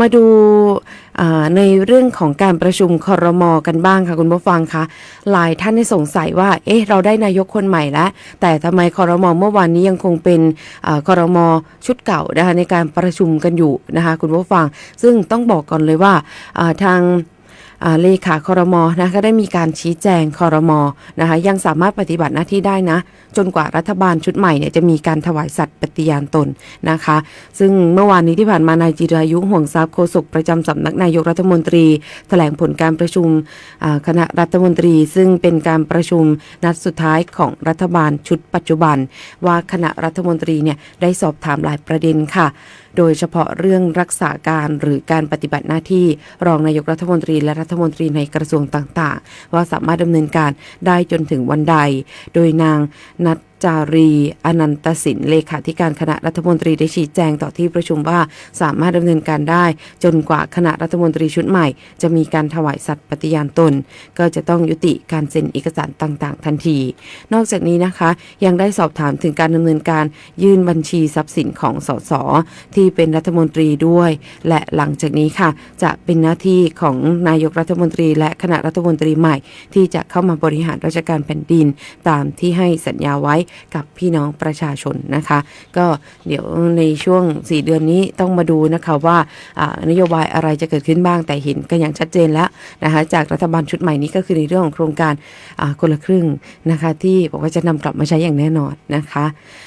มาดูในเรื่องของการประชุมคอรมอกันบ้างค่ะคุณผู้ฟังคะหลายท่านได้สงสัยว่า เอ๊ะเราได้นายกคนใหม่แล้ว แต่ทำไมคอรมอเมื่อวานนี้ยังคงเป็นอคอรมอชุดเก่านะคะในการประชุมกันอยู่นะคะคุณผู้ฟัง ซึ่งต้องบอกก่อนเลยว่าทาง เลขาคอรมอนะก็ได้มีการชี้แจงคอรมอนะคะยังสามารถปฏิบัติหน้าที่ได้นะ จนกว่ารัฐบาลชุดใหม่เนี่ยจะมีการถวายสัตย์ปฏิญาณตนนะคะ ซึ่งเมื่อวานนี้ที่ผ่านมานายจิรายุห่วงทรัพย์โฆษกประจำสำนักนายกรัฐมนตรี แถลงผลการประชุมคณะรัฐมนตรี ซึ่งเป็นการประชุมนัดสุดท้ายของรัฐบาลชุดปัจจุบัน ว่าคณะรัฐมนตรีเนี่ยได้สอบถามหลายประเด็นค่ะโดยเฉพาะเรื่องรักษาการหรือการปฏิบัติหน้าที่รองนายกรัฐมนตรีและรัฐฐมนตรีในกระทรวงต่างๆ ว่าสามารถดำเนินการได้จนถึงวันใด โดยนางนัท จารี อนันตสินเลขาธิการคณะรัฐมนตรีได้ชี้แจงต่อที่ประชุมว่าสามารถดำเนินการได้ จนกว่าคณะรัฐมนตรีชุดใหม่ จะมีการถวายสัตย์ปฏิญาณตน ก็จะต้องยุติการเซ็นเอกสารต่างๆ ทันที นอกจากนี้นะคะ ยังได้สอบถามถึงการดำเนินการยื่นบัญชีทรัพย์สินของสสที่เป็นรัฐมนตรีด้วย และหลังจากนี้ค่ะ จะเป็นหน้าที่ของนายกรัฐมนตรี และคณะรัฐมนตรีใหม่ ที่จะเข้ามาบริหารราชการแผ่นดิน ตามที่ให้สัญญาไว้กับพี่น้องประชาชนนะคะ ก็เดี๋ยวในช่วง 4 เดือนนี้ต้องมาดูนะคะว่านโยบายอะไรจะเกิดขึ้นบ้างแต่เห็นกันอย่างชัดเจนแล้วนะคะจากรัฐบาลชุดใหม่นี้ก็คือในเรื่องของโครงการคนละครึ่งนะคะที่บอกว่าจะนำกลับมาใช้อย่างแน่นอนนะคะ